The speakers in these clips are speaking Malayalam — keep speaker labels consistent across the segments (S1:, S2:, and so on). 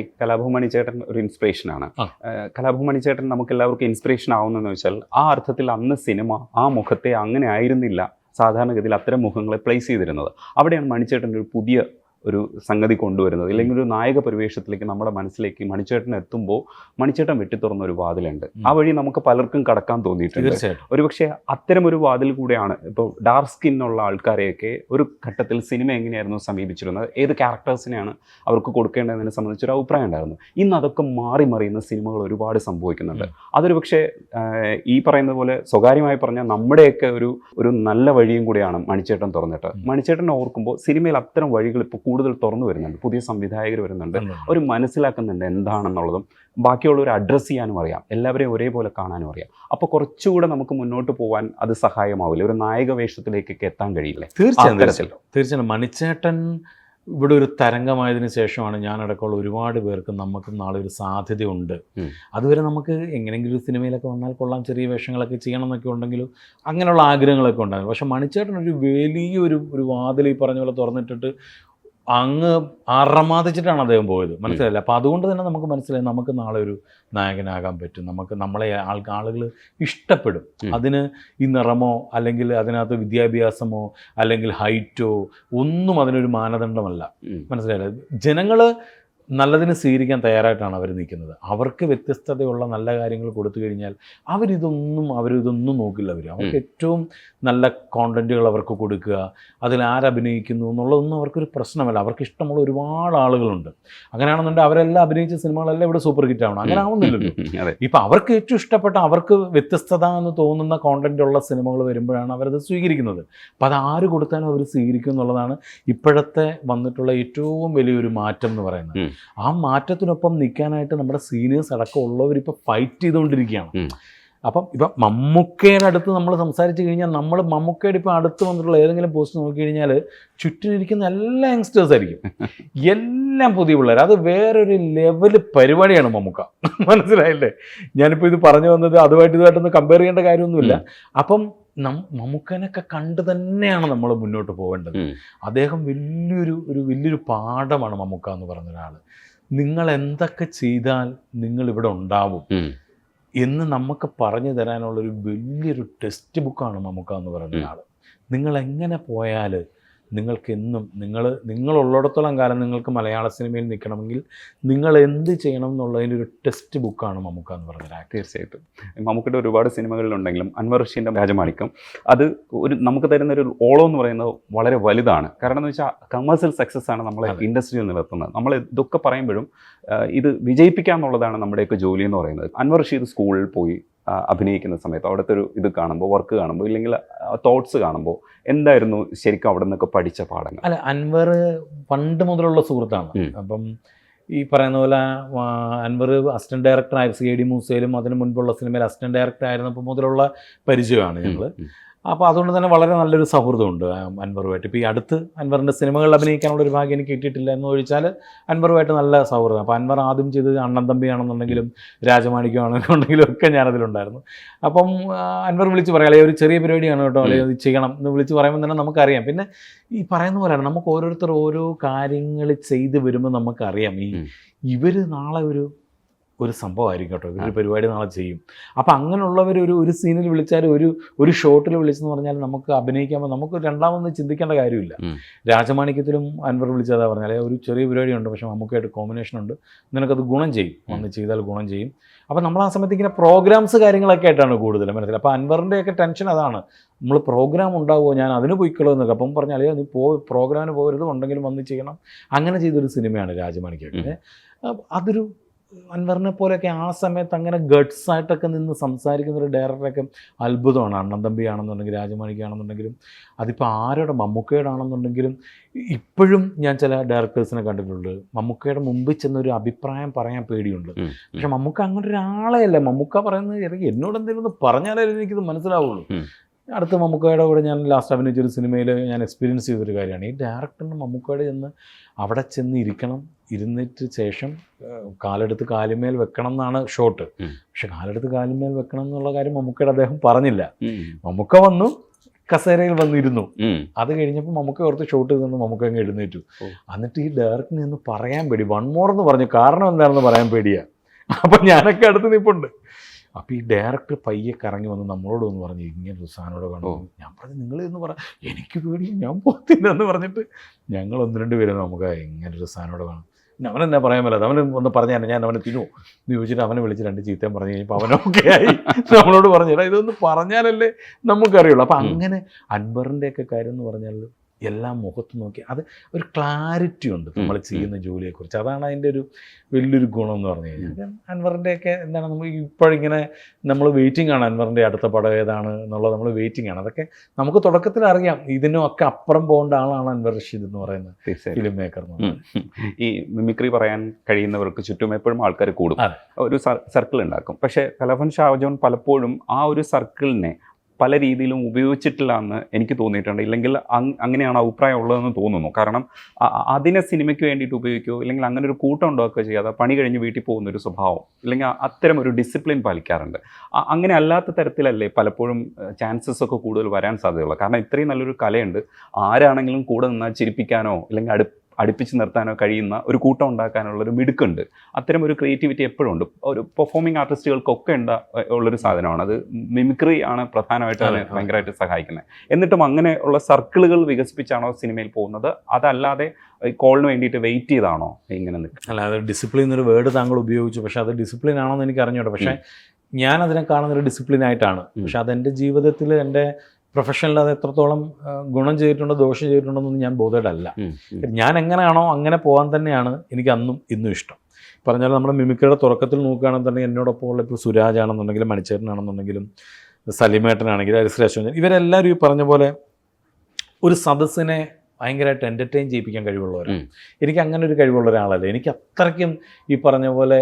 S1: ഈ കലാഭവമണി ചേട്ടൻ ഒരു ഇൻസ്പിറേഷൻ ആണ്. കലാഭൂമണി ചേട്ടൻ നമുക്ക് എല്ലാവർക്കും ഇൻസ്പിറേഷൻ ആവുന്നതെന്ന് വെച്ചാൽ ആ അർത്ഥത്തിൽ അന്ന് സിനിമ ആ മുഖത്തെ അങ്ങനെ ആയിരുന്നില്ല. സാധാരണഗതിയിൽ അത്തരം മുഖങ്ങളെ പ്ലേസ് ചെയ്തിരുന്നത്. അവിടെയാണ് മണിച്ചേട്ടൻ ഒരു പുതിയ ഒരു സംഗതി കൊണ്ടുവരുന്നത്. ഇല്ലെങ്കിൽ ഒരു നായക പരിവേഷത്തിലേക്ക് നമ്മുടെ മനസ്സിലേക്ക് മണിച്ചേട്ടൻ എത്തുമ്പോൾ മണിച്ചേട്ടൻ വെട്ടിത്തുറന്ന ഒരു വാതിലുണ്ട്. ആ വഴി നമുക്ക് പലർക്കും കടക്കാൻ തോന്നിയിട്ടുണ്ട്. ഒരുപക്ഷെ അത്തരം ഒരു വാതിൽ കൂടെയാണ് ഇപ്പോൾ ഡാർക്ക് സ്കിന്നുള്ള ആൾക്കാരെയൊക്കെ ഒരു ഘട്ടത്തിൽ സിനിമ എങ്ങനെയായിരുന്നു സമീപിച്ചിരുന്നത്? ഏത് ക്യാരക്ടേഴ്സിനെയാണ് അവർക്ക് കൊടുക്കേണ്ടതിനെ സംബന്ധിച്ചൊരു അഭിപ്രായം ഉണ്ടായിരുന്നു. ഇന്ന് അതൊക്കെ മാറി മറിയുന്ന സിനിമകൾ ഒരുപാട് സംഭവിക്കുന്നുണ്ട്. അതൊരു പക്ഷേ ഈ പറയുന്ന പോലെ സ്വകാര്യമായി പറഞ്ഞാൽ നമ്മുടെയൊക്കെ ഒരു ഒരു നല്ല വഴിയും കൂടിയാണ് മണിച്ചേട്ടൻ തുറന്നിട്ട്. മണിച്ചേട്ടൻ ഓർക്കുമ്പോൾ സിനിമയിൽ അത്തരം വഴികൾ ഇപ്പോൾ കൂടുതൽ തുറന്നു വരുന്നുണ്ട് പുതിയ സംവിധായകർ വരുന്നുണ്ട്. അവർ മനസ്സിലാക്കുന്നുണ്ട് എന്താണെന്നുള്ളതും. ബാക്കിയുള്ളവർ അഡ്രസ്സ് ചെയ്യാനും അറിയാം. എല്ലാവരെയും ഒരേപോലെ കാണാനും അറിയാം. അപ്പോൾ കുറച്ചുകൂടെ നമുക്ക് മുന്നോട്ട് പോകാൻ അത് സഹായമാവില്ല? ഒരു നായക വേഷത്തിലേക്കൊക്കെ എത്താൻ കഴിയില്ലേ?
S2: തീർച്ചയായും. തീർച്ചയായും. മണിച്ചേട്ടൻ ഇവിടെ ഒരു തരംഗമായതിനു ശേഷമാണ് ഞാനടക്കമുള്ള ഒരുപാട് പേർക്ക് നമുക്കും നാളെ ഒരു സാധ്യതയുണ്ട്. അതുവരെ നമുക്ക് എങ്ങനെയെങ്കിലും ഒരു സിനിമയിലൊക്കെ വന്നാൽ കൊള്ളാം ചെറിയ വേഷങ്ങളൊക്കെ ചെയ്യണം എന്നൊക്കെ ഉണ്ടെങ്കിലും അങ്ങനെയുള്ള ആഗ്രഹങ്ങളൊക്കെ ഉണ്ടായിരുന്നു. പക്ഷെ മണിച്ചേട്ടൻ ഒരു വലിയൊരു ഒരു വാതിൽ ഈ പറഞ്ഞ പോലെ തുറന്നിട്ടിട്ട് അങ്ങ് അറമാദിച്ചിട്ടാണ് അദ്ദേഹം പോയത്. മനസ്സിലായില്ല? അപ്പോൾ അതുകൊണ്ട് തന്നെ നമുക്ക് മനസ്സിലായി നമുക്ക് നാളെ ഒരു നായകനാകാൻ പറ്റും. നമുക്ക് നമ്മളെ ആൾ ആളുകൾ ഇഷ്ടപ്പെടും. അതിന് ഈ നിറമോ അല്ലെങ്കിൽ അതിനകത്ത് വിദ്യാഭ്യാസമോ അല്ലെങ്കിൽ ഹൈറ്റോ ഒന്നും അതിനൊരു മാനദണ്ഡമല്ല. മനസ്സിലായില്ലേ? ജനങ്ങൾ നല്ലതിന് സ്വീകരിക്കാൻ തയ്യാറായിട്ടാണ് അവർ നിൽക്കുന്നത്. അവർക്ക് വ്യത്യസ്തതയുള്ള നല്ല കാര്യങ്ങൾ കൊടുത്തു കഴിഞ്ഞാൽ അവരിതൊന്നും അവരിതൊന്നും നോക്കില്ല അവർ അവർക്ക് ഏറ്റവും നല്ല കോണ്ടന്റുകൾ അവർക്ക് കൊടുക്കുക അതിൽ ആരഭിനയിക്കുന്നു എന്നുള്ളതൊന്നും അവർക്കൊരു പ്രശ്നമല്ല. അവർക്ക് ഇഷ്ടമുള്ള ഒരുപാട് ആളുകളുണ്ട്. അങ്ങനെയാണെന്നുണ്ടെങ്കിൽ അവരെല്ലാം അഭിനയിച്ച സിനിമകളെല്ലാം ഇവിടെ സൂപ്പർ ഹിറ്റ് ആവണം. അങ്ങനെ ആവുന്നില്ലല്ലോ. ഇപ്പം അവർക്ക് ഏറ്റവും ഇഷ്ടപ്പെട്ട അവർക്ക് വ്യത്യസ്തത എന്ന് തോന്നുന്ന കോണ്ടന്റ് ഉള്ള സിനിമകൾ വരുമ്പോഴാണ് അവരത് സ്വീകരിക്കുന്നത്. അപ്പം അത് ആര് കൊടുത്താലും അവർ സ്വീകരിക്കും എന്നുള്ളതാണ് ഇപ്പോഴത്തെ വന്നിട്ടുള്ള ഏറ്റവും വലിയൊരു മാറ്റം എന്ന് പറയുന്നത്. ആ മാറ്റത്തിനൊപ്പം നിൽക്കാനായിട്ട് നമ്മുടെ സീനിയേഴ്സ് അടക്കം ഉള്ളവർ ഇപ്പോൾ ഫൈറ്റ് ചെയ്തുകൊണ്ടിരിക്കുകയാണ്. അപ്പം ഇപ്പം മമ്മൂക്കയുടെ അടുത്ത് നമ്മൾ സംസാരിച്ച് കഴിഞ്ഞാൽ നമ്മൾ മമ്മൂക്കയുടെ ഇപ്പം അടുത്ത് വന്നിട്ടുള്ള ഏതെങ്കിലും പോസ്റ്റ് നോക്കി കഴിഞ്ഞാൽ ചുറ്റിനിരിക്കുന്ന എല്ലാ യങ്സ്റ്റേഴ്സ് ആയിരിക്കും. എല്ലാം പുതിയ പിള്ളേർ അത് വേറൊരു ലെവൽ പരിപാടിയാണ് മമ്മൂക്ക. മനസ്സിലായില്ലേ? ഞാനിപ്പോൾ ഇത് പറഞ്ഞു വന്നത് അതുമായിട്ട് ഇതുമായിട്ടൊന്നും കമ്പയർ ചെയ്യേണ്ട കാര്യമൊന്നുമില്ല. അപ്പം നം മമ്മൂക്കനൊക്കെ കണ്ടു തന്നെയാണ് നമ്മൾ മുന്നോട്ട് പോകേണ്ടത് അദ്ദേഹം വലിയൊരു ഒരു വലിയൊരു പാഠമാണ് മമ്മൂക്ക എന്ന് പറഞ്ഞ ഒരാൾ നിങ്ങൾ എന്തൊക്കെ ചെയ്താൽ നിങ്ങൾ ഇവിടെ ഉണ്ടാവും? എന്ന് നമുക്ക് പറഞ്ഞു തരാനുള്ളൊരു വലിയൊരു ടെക്സ്റ്റ് ബുക്കാണ് മമ്മൂക്ക എന്ന് പറയുന്ന ഒരാൾ നിങ്ങൾ എങ്ങനെ പോയാൽ നിങ്ങൾക്ക് എന്നും നിങ്ങൾ നിങ്ങളുള്ളിടത്തോളം കാലം നിങ്ങൾക്ക് മലയാള സിനിമയിൽ നിൽക്കണമെങ്കിൽ നിങ്ങൾ എന്ത് ചെയ്യണം എന്നുള്ളതിന്റെ ഒരു ടെസ്റ്റ് ബുക്കാണ് മമ്മൂക്ക എന്ന് പറഞ്ഞത്.
S1: തീർച്ചയായിട്ടും. മമ്മൂക്കിയുടെ ഒരുപാട് സിനിമകളിലുണ്ടെങ്കിലും അൻവർ റഷീന്റെ രാജമാണിക്കം. അത് ഒരു നമുക്ക് തരുന്ന ഒരു ഓളം എന്ന് പറയുന്നത് വളരെ വലുതാണ്. കാരണം എന്ന് വെച്ചാൽ കമേഴ്സ്യൽ സക്സസ് ആണ് നമ്മളെ. ഇൻഡസ്ട്രിയിൽ നിലനിർത്തുന്നത്. നമ്മൾ ഇതൊക്കെ പറയുമ്പോഴും ഇത് വിജയിപ്പിക്കുക എന്നുള്ളതാണ് നമ്മുടെയൊക്കെ ജോലി എന്ന് പറയുന്നത്. അൻവർ റഷീദ് സ്കൂളിൽ പോയി അഭിനയിക്കുന്ന സമയത്ത് അവിടുത്തെ ഒരു ഇത് കാണുമ്പോൾ വർക്ക് കാണുമ്പോൾ ഇല്ലെങ്കിൽ തോട്ട്സ് കാണുമ്പോൾ എന്തായിരുന്നു ശരിക്കും അവിടെ നിന്നൊക്കെ പഠിച്ച പാഠങ്ങൾ?
S2: അല്ല അൻവർ പണ്ട് മുതലുള്ള സുഹൃത്താണ്. അപ്പം ഈ പറയുന്ന പോലെ അൻവർ അസിസ്റ്റന്റ് ഡയറക്ടർ ആയിരുന്നു സി ഡി മൂസയിലും അതിന് മുൻപുള്ള സിനിമയിൽ അസിസ്റ്റന്റ് ഡയറക്ടർ ആയിരുന്നപ്പോൾ മുതലുള്ള പരിചയമാണ് ഞങ്ങൾ. അപ്പോൾ അതുകൊണ്ട് തന്നെ വളരെ നല്ലൊരു സൗഹൃദമുണ്ട് അൻവറുമായിട്ട്. ഇപ്പോൾ ഈ അടുത്ത് അൻവറിന്റെ സിനിമകളിൽ അഭിനയിക്കാനുള്ള ഒരു ഭാഗ്യം എനിക്ക് കിട്ടിയിട്ടില്ല എന്ന് ചോദിച്ചാൽ അൻവറുമായിട്ട് നല്ല സൗഹൃദം. അപ്പോൾ അൻവർ ആദ്യം ചെയ്തത് അണ്ണൻ തമ്പിയാണെന്നുണ്ടെങ്കിലും രാജമാണിക്യമാണെന്നുണ്ടെങ്കിലും ഒക്കെ ഞാനതിലുണ്ടായിരുന്നു. അപ്പം അൻവർ വിളിച്ച് പറയാം. അല്ലെങ്കിൽ ഒരു ചെറിയ പരിപാടിയാണ് കേട്ടോ. അല്ലെങ്കിൽ ഇത് ചെയ്യണം എന്ന് വിളിച്ച് പറയുമ്പോൾ തന്നെ നമുക്കറിയാം. പിന്നെ ഈ പറയുന്ന പോലെയാണ് നമുക്ക് ഓരോരുത്തർ ഓരോ കാര്യങ്ങൾ ചെയ്ത് വരുമ്പോൾ നമുക്കറിയാം. ഈ. ഇവർ നാളെ ഒരു ഒരു സംഭവമായിരിക്കും കേട്ടോ. ഇവരൊരു പരിപാടി നാളെ ചെയ്യും. അപ്പം അങ്ങനെയുള്ളവർ ഒരു ഒരു സീനിൽ വിളിച്ചാൽ ഒരു ഒരു ഷോട്ടിൽ വിളിച്ചെന്ന് പറഞ്ഞാൽ നമുക്ക് അഭിനയിക്കുമ്പോൾ നമുക്ക് രണ്ടാമൊന്നും ചിന്തിക്കേണ്ട കാര്യമില്ല. രാജമാണിക്യത്തിലും അൻവർ വിളിച്ചതാ പറഞ്ഞാൽ ഒരു ചെറിയ പരിപാടിയുണ്ട് പക്ഷേ നമുക്കായിട്ട് കോമ്പിനേഷൻ ഉണ്ട്. നിനക്കത് ഗുണം ചെയ്യും. വന്ന് ചെയ്താൽ ഗുണം ചെയ്യും. അപ്പം നമ്മൾ ആ സമയത്ത് ഇങ്ങനെ പ്രോഗ്രാംസ് കാര്യങ്ങളൊക്കെ ആയിട്ടാണ് കൂടുതൽ മനസ്സിലായി അപ്പോൾ അൻവറിന്റെയൊക്കെ ടെൻഷൻ അതാണ്. നമ്മൾ പ്രോഗ്രാം ഉണ്ടാവുമോ ഞാൻ അതിന് പോയിക്കോളൂ എന്നൊക്കെ. അപ്പം പറഞ്ഞാൽ നീ പോ പ്രോഗ്രാമിന് പോകരുത്. ഉണ്ടെങ്കിലും വന്ന് ചെയ്യണം. അങ്ങനെ ചെയ്തൊരു സിനിമയാണ് രാജമാണിക്കൊക്കെ അതൊരു അൻവറിനെ പോലെയൊക്കെ ആ സമയത്ത് അങ്ങനെ ഗഡ്സ് ആയിട്ടൊക്കെ നിന്ന് സംസാരിക്കുന്ന ഒരു ഡയറക്ടറൊക്കെ അത്ഭുതമാണ്. അണ്ണൻ തമ്പിയാണെന്നുണ്ടെങ്കിൽ രാജമാണിക്കാണെന്നുണ്ടെങ്കിലും അതിപ്പോൾ ആരുടെ? മമ്മൂക്കയുടെ ആണെന്നുണ്ടെങ്കിലും ഇപ്പോഴും ഞാൻ ചില ഡയറക്ടേഴ്സിനെ കണ്ടിട്ടുണ്ട്. മമ്മൂക്കയുടെ മുമ്പിൽ ചെന്നൊരു അഭിപ്രായം പറയാൻ പേടിയുണ്ട്. പക്ഷെ മമ്മൂക്ക അങ്ങനെ ഒരാളെയല്ല മമ്മൂക്ക പറയുന്നത് എനിക്ക് എന്നോട് എന്തെങ്കിലും ഒന്ന് പറഞ്ഞാലേ എനിക്കിത് മനസ്സിലാവുള്ളൂ. അടുത്ത മമ്മൂക്കയുടെ കൂടെ ഞാൻ ലാസ്റ്റ് അഭിനയിച്ച ഒരു സിനിമയിൽ ഞാൻ എക്സ്പീരിയൻസ് ചെയ്തൊരു കാര്യമാണ്. ഈ ഡയറക്ടറിന് മമ്മൂക്കയുടെ ചെന്ന് അവിടെ ചെന്ന് ഇരിക്കണം ഇരുന്നിട്ട് ശേഷം കാലെടുത്ത് കാലുമേൽ വെക്കണം എന്നാണ് ഷോട്ട് പക്ഷെ കാലെടുത്ത് കാലുമേൽ വെക്കണം എന്നുള്ള കാര്യം മമ്മൂക്കയുടെ അദ്ദേഹം പറഞ്ഞില്ല. മമ്മൂക്ക വന്നു കസേരയിൽ വന്നിരുന്നു. അത് കഴിഞ്ഞപ്പോൾ മമ്മൂക്ക ഓർത്ത് ഷോട്ട് നിന്ന് മമ്മൂക്ക അങ്ങ് എഴുന്നേറ്റു. എന്നിട്ട് ഈ ഡയറക്ടറിനെ ഒന്ന് പറയാൻ പേടി. വൺ മോർ എന്ന് പറഞ്ഞു. കാരണം എന്താണെന്ന് പറയാൻ പേടിയാ. അപ്പം ഞാനൊക്കെ അടുത്ത് നിൽപ്പുണ്ട് അപ്പം ഈ ഡയറക്ടർ പയ്യെ കറങ്ങി വന്ന് നമ്മളോട് ഒന്ന് പറഞ്ഞു ഇങ്ങനെ
S1: ഓ.
S2: കണ്ടു. ഞാൻ പറഞ്ഞു നിങ്ങൾ എന്ന് പറ എനിക്ക് പേടി ഞാൻ പോകത്തില്ല എന്ന് പറഞ്ഞിട്ട് ഞങ്ങൾ ഒന്ന് രണ്ട് പേരും നമുക്ക് ഇങ്ങനെ സാധനോട് വേണം പിന്നെ അവനെന്നാ പറയാൻ പറ്റില്ല അവൻ ഒന്ന് പറഞ്ഞാൽ ഞാൻ അവനെ തിന്നു എന്ന് ചോദിച്ചിട്ട് അവനെ വിളിച്ച് രണ്ട് ചീത്തയും പറഞ്ഞു കഴിഞ്ഞപ്പോൾ അവനൊക്കെ ആയി. നമ്മളോട് പറഞ്ഞു എടാ ഇതൊന്ന് പറഞ്ഞാലല്ലേ നമുക്കറിയുള്ളൂ. അപ്പം അങ്ങനെ അൻബറിന്റെയൊക്കെ കാര്യം എന്ന് പറഞ്ഞാൽ എല്ലാം മുഖത്ത് നോക്കി. അത് ഒരു ക്ലാരിറ്റി ഉണ്ട് നമ്മൾ. ചെയ്യുന്ന ജോലിയെക്കുറിച്ച്. അതാണ് അതിന്റെ ഒരു വലിയൊരു ഗുണം എന്ന് പറഞ്ഞു കഴിഞ്ഞാൽ. അൻവറിന്റെ ഒക്കെ എന്താണ് നമ്മൾ ഇപ്പോഴിങ്ങനെ നമ്മൾ വെയിറ്റിംഗ് ആണ് അൻവറിന്റെ അടുത്ത പടം ഏതാണ് എന്നുള്ളത് നമ്മൾ വെയിറ്റിംഗ് ആണ്. അതൊക്കെ നമുക്ക് തുടക്കത്തിൽ അറിയാം. ഇതിനും ഒക്കെ അപ്പുറം പോകേണ്ട ആളാണ് അൻവർ റഷീദ് എന്ന് പറയുന്ന ഫിലിം മേക്കർ
S1: ഈ മിമിക്രി പറയാൻ കഴിയുന്നവർക്ക് ചുറ്റും എപ്പോഴും ആൾക്കാർ കൂടും. ഒരു സർക്കിൾ ഉണ്ടാക്കും. പക്ഷേ കലഫൻ ഷാജോൺ പലപ്പോഴും ആ ഒരു സർക്കിളിനെ പല രീതിയിലും ഉപയോഗിച്ചിട്ടില്ല എന്ന് എനിക്ക് തോന്നിയിട്ടുണ്ട്. ഇല്ലെങ്കിൽ അങ് അങ്ങനെയാണ് അഭിപ്രായം ഉള്ളതെന്ന് തോന്നുന്നു. കാരണം അതിനെ സിനിമയ്ക്ക് വേണ്ടിയിട്ട് ഉപയോഗിക്കുകയോ ഇല്ലെങ്കിൽ അങ്ങനെ ഒരു കൂട്ടം ഉണ്ടാക്കുകയോ ചെയ്യാതെ പണി കഴിഞ്ഞ് വീട്ടിൽ പോകുന്ന ഒരു സ്വഭാവം ഇല്ലെങ്കിൽ അത്തരം ഒരു ഡിസിപ്ലിൻ പാലിക്കാറുണ്ട്. അങ്ങനെ അല്ലാത്ത തരത്തിലല്ലേ പലപ്പോഴും ചാൻസസ് ഒക്കെ കൂടുതൽ വരാൻ സാധ്യതയുള്ളൂ. കാരണം ഇത്രയും നല്ലൊരു കലയുണ്ട്. ആരാണെങ്കിലും കൂടെ നിന്നാൽ ചിരിപ്പിക്കാനോ അല്ലെങ്കിൽ അടു അടുപ്പിച്ച് നിർത്താനോ കഴിയുന്ന ഒരു കൂട്ടം ഉണ്ടാക്കാനുള്ള ഒരു മിടുക്കുണ്ട്. അത്തരം ഒരു ക്രിയേറ്റിവിറ്റി എപ്പോഴും ഉണ്ട്. ഒരു പെർഫോമിംഗ് ആർട്ടിസ്റ്റുകൾക്കൊക്കെ ഉണ്ടാ ഉള്ളൊരു സാധനമാണ്. അത് മിമിക്രി ആണ് പ്രധാനമായിട്ട് അതിനെ
S2: അതെ, അതെ.
S1: ഭയങ്കരമായിട്ട് സഹായിക്കുന്നത് എന്നിട്ടും അങ്ങനെ ഉള്ള സർക്കിളുകൾ വികസിപ്പിച്ചാണോ സിനിമയിൽ പോകുന്നത്? അതല്ലാതെ കോളിന് വേണ്ടിയിട്ട് വെയിറ്റ് ചെയ്താണോ ഇങ്ങനെ നിൽക്കുക
S2: അല്ല അത് ഡിസിപ്ലിൻ എന്നൊരു വേർഡ് താങ്കൾ ഉപയോഗിച്ചു. പക്ഷെ അത് ഡിസിപ്ലിൻ ആണോ എന്ന് എനിക്ക് അറിഞ്ഞൂടെ പക്ഷേ ഞാൻ അതിനെ കാണുന്ന ഒരു ഡിസിപ്ലിൻ ആയിട്ടാണ്. പക്ഷെ അതെന്റെ ജീവിതത്തിൽ എന്റെ പ്രൊഫഷനിൽ അത് എത്രത്തോളം ഗുണം ചെയ്തിട്ടുണ്ടോ ദോഷം ചെയ്തിട്ടുണ്ടോ എന്നൊന്നും ഞാൻ ബോധേഡല്ല. ഞാൻ എങ്ങനെയാണോ അങ്ങനെ പോകാൻ തന്നെയാണ് എനിക്ക് അന്നും ഇന്നും ഇഷ്ടം. പറഞ്ഞാൽ നമ്മുടെ മിമിക്കയുടെ തുടക്കത്തിൽ നോക്കുകയാണെന്നുണ്ടെങ്കിൽ എന്നോടൊപ്പം ഉള്ള ഇപ്പോൾ സുരാജ് ആണെന്നുണ്ടെങ്കിലും മണിച്ചേട്ടനാണെന്നുണ്ടെങ്കിലും സലിമേട്ടനാണെങ്കിലും അരിശ്രേഷൻ ഇവരെല്ലാവരും ഈ പറഞ്ഞ പോലെ ഒരു സദസ്സിനെ ഭയങ്കരമായിട്ട് എന്റർടൈൻ ചെയ്യിപ്പിക്കാൻ കഴിവുള്ളവരാണ്. എനിക്ക് അങ്ങനെ ഒരു കഴിവുള്ള ഒരാളല്ല. എനിക്ക് അത്രയ്ക്കും ഈ പറഞ്ഞ പോലെ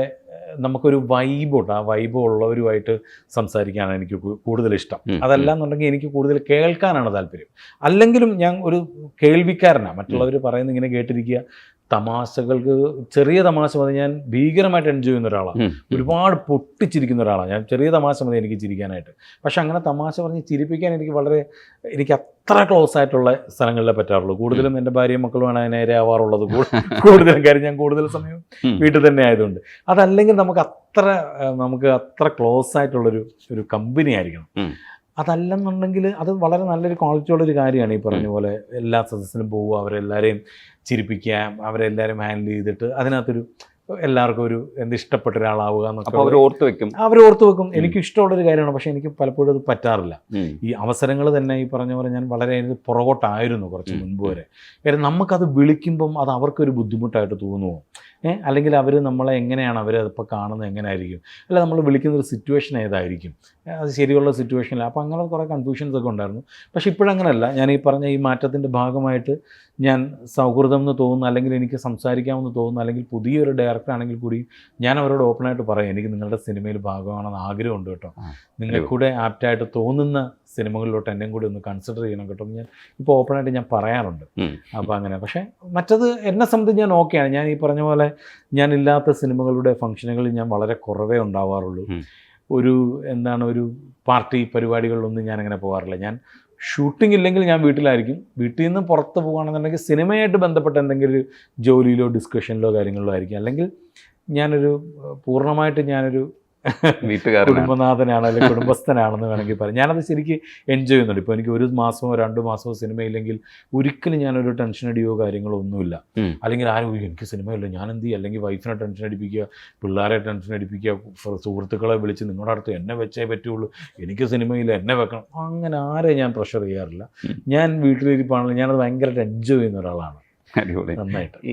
S2: നമുക്കൊരു വൈബുണ്ട് ആ വൈബ് ഉള്ളവരുമായിട്ട് സംസാരിക്കാനാണ് എനിക്ക് കൂടുതൽ ഇഷ്ടം അതല്ല എന്നുണ്ടെങ്കിൽ എനിക്ക് കൂടുതൽ കേൾക്കാനാണ് താല്പര്യം. അല്ലെങ്കിലും ഞാൻ ഒരു കേൾവിക്കാരനാണ് മറ്റുള്ളവർ പറയുന്ന ഇങ്ങനെ കേട്ടിരിക്കുക. തമാശകൾക്ക് ചെറിയ തമാശ മതി. ഞാൻ ഭീകരമായിട്ട് എൻജോയ് ചെയ്യുന്ന ഒരാളാണ്. ഒരുപാട് പൊട്ടിച്ചിരിക്കുന്ന ഒരാളാണ്. ഞാൻ ചെറിയ തമാശ മതി എനിക്ക് ചിരിക്കാനായിട്ട്. പക്ഷെ അങ്ങനെ തമാശ പറഞ്ഞ് ചിരിപ്പിക്കാൻ എനിക്ക് വളരെ എനിക്ക് അത്ര ക്ലോസ് ആയിട്ടുള്ള സ്ഥലങ്ങളിലേ പറ്റാറുള്ളൂ. കൂടുതലും എന്റെ ഭാര്യയും മക്കളുമാണ് നേരെ ആവാറുള്ളത്. കൂടുതലും കാര്യം ഞാൻ കൂടുതൽ സമയം വീട്ടിൽ തന്നെ ആയതുകൊണ്ട്. അതല്ലെങ്കിൽ നമുക്ക് അത്ര നമുക്ക് അത്ര ക്ലോസ് ആയിട്ടുള്ളൊരു ഒരു കമ്പനി ആയിരിക്കണം. അതല്ലെന്നുണ്ടെങ്കിൽ അത് വളരെ നല്ലൊരു ക്വാളിറ്റി ഉള്ളൊരു കാര്യമാണ് ഈ പറഞ്ഞ പോലെ എല്ലാ സദസ്സിലും പോവുക അവരെല്ലാവരെയും ചിരിപ്പിക്കുക അവരെല്ലാവരും ഹാൻഡിൽ ചെയ്തിട്ട് അതിനകത്തൊരു എല്ലാവർക്കും ഒരു എന്ത് ഇഷ്ടപ്പെട്ട ഒരാളാവുക എന്നൊക്കെ
S1: അവർ ഓർത്ത് വെക്കും.
S2: അവർ ഓർത്ത് വെക്കും. എനിക്ക് ഇഷ്ടമുള്ളൊരു കാര്യമാണ് പക്ഷേ എനിക്ക് പലപ്പോഴും അത് പറ്റാറില്ല. ഈ അവസരങ്ങൾ തന്നെ ഈ പറഞ്ഞ പോലെ ഞാൻ വളരെ അതിന് പുറകോട്ടായിരുന്നു കുറച്ച് മുൻപ് വരെ. കാര്യം നമുക്കത് വിളിക്കുമ്പം അത് അവർക്കൊരു ബുദ്ധിമുട്ടായിട്ട് തോന്നുമോ അല്ലെങ്കിൽ അവർ നമ്മളെ എങ്ങനെയാണ് അവർ അതിപ്പോൾ കാണുന്നത് എങ്ങനെയായിരിക്കും? അല്ല നമ്മൾ വിളിക്കുന്ന ഒരു സിറ്റുവേഷൻ ഏതായിരിക്കും അത് ശരിയുള്ള സിറ്റുവേഷനില്ല അപ്പോൾ അങ്ങനെ കുറേ കൺഫ്യൂഷൻസ് ഒക്കെ ഉണ്ടായിരുന്നു. പക്ഷേ ഇപ്പോഴങ്ങനെയല്ല ഞാൻ ഈ പറഞ്ഞ ഈ മാറ്റത്തിന്റെ ഭാഗമായിട്ട് ഞാൻ സൗഹൃദം എന്ന് തോന്നുന്നു അല്ലെങ്കിൽ എനിക്ക് സംസാരിക്കാമെന്ന് തോന്നുന്നു അല്ലെങ്കിൽ പുതിയൊരു ഡയറക്ടർ ആണെങ്കിൽ കൂടി ഞാൻ അവരോട് ഓപ്പണായിട്ട് പറയും എനിക്ക് നിങ്ങളുടെ സിനിമയിൽ ഭാഗമാണെന്ന് ആഗ്രഹമുണ്ട് കേട്ടോ.
S1: നിങ്ങളെ
S2: നിങ്ങൾക്ക് കൂടെ ആപ്റ്റായിട്ട് തോന്നുന്ന സിനിമകളിലോട്ട് എന്നെയും കൂടി ഒന്ന് കൺസിഡർ ചെയ്യണം കേട്ടോ. ഞാൻ ഇപ്പോൾ ഓപ്പണായിട്ട് ഞാൻ പറയാറുണ്ട്. അപ്പോൾ അങ്ങനെ. പക്ഷേ മറ്റത് എന്നെ സംബന്ധിച്ച് ഞാൻ ഓക്കെയാണ് ഞാൻ ഈ പറഞ്ഞ പോലെ ഞാൻ ഇല്ലാത്ത സിനിമകളുടെ ഫംഗ്ഷനുകളിൽ ഞാൻ വളരെ കുറവേ ഉണ്ടാവാറുള്ളൂ. ഒരു എന്താണ് ഒരു പാർട്ടി പരിപാടികളിലൊന്നും ഞാൻ അങ്ങനെ പോകാറില്ല ഞാൻ ഷൂട്ടിംഗ് ഇല്ലെങ്കിൽ ഞാൻ വീട്ടിലായിരിക്കും. വീട്ടിൽ നിന്ന് പുറത്ത് പോകുകയാണെന്നുണ്ടെങ്കിൽ സിനിമയായിട്ട് ബന്ധപ്പെട്ട എന്തെങ്കിലും ഒരു ജോലിയിലോ ഡിസ്കഷനിലോ കാര്യങ്ങളിലോ ആയിരിക്കും. അല്ലെങ്കിൽ ഞാനൊരു പൂർണമായിട്ട് ഞാനൊരു കുടുംബനാഥനാണ് അല്ലെങ്കിൽ കുടുംബസ്ഥനാണെന്ന് വേണമെങ്കിൽ പറയാം. ഞാനത് ശരിക്കും എൻജോയ് ചെയ്യുന്നുണ്ട്. ഇപ്പോൾ എനിക്ക് ഒരു മാസമോ രണ്ട് മാസമോ സിനിമയില്ലെങ്കിൽ ഒരിക്കലും ഞാനൊരു ടെൻഷൻ അടിയോ കാര്യങ്ങളോ ഒന്നുമില്ല. അല്ലെങ്കിൽ ആരും "ഉയ്യ്, എനിക്ക് സിനിമയില്ല ഞാൻ എന്ത് ചെയ്യും? അല്ലെങ്കിൽ വൈഫിനെ ടെൻഷൻ അടിപ്പിക്കുക പിള്ളേരെ ടെൻഷൻ അടിപ്പിക്കുക സുഹൃത്തുക്കളെ വിളിച്ച് നിങ്ങളുടെ അടുത്ത് എന്നെ വെച്ചേ പറ്റുള്ളൂ. എനിക്ക് സിനിമയിൽ എന്നെ വെക്കണം. അങ്ങനെ ആരെ ഞാൻ പ്രഷർ ചെയ്യാറില്ല. ഞാൻ വീട്ടിലിരിപ്പാണെങ്കിൽ ഞാനത് ഭയങ്കരമായിട്ട് എൻജോയ് ചെയ്യുന്ന ഒരാളാണ്.
S1: അടിപൊളി.
S2: നന്നായിട്ട്.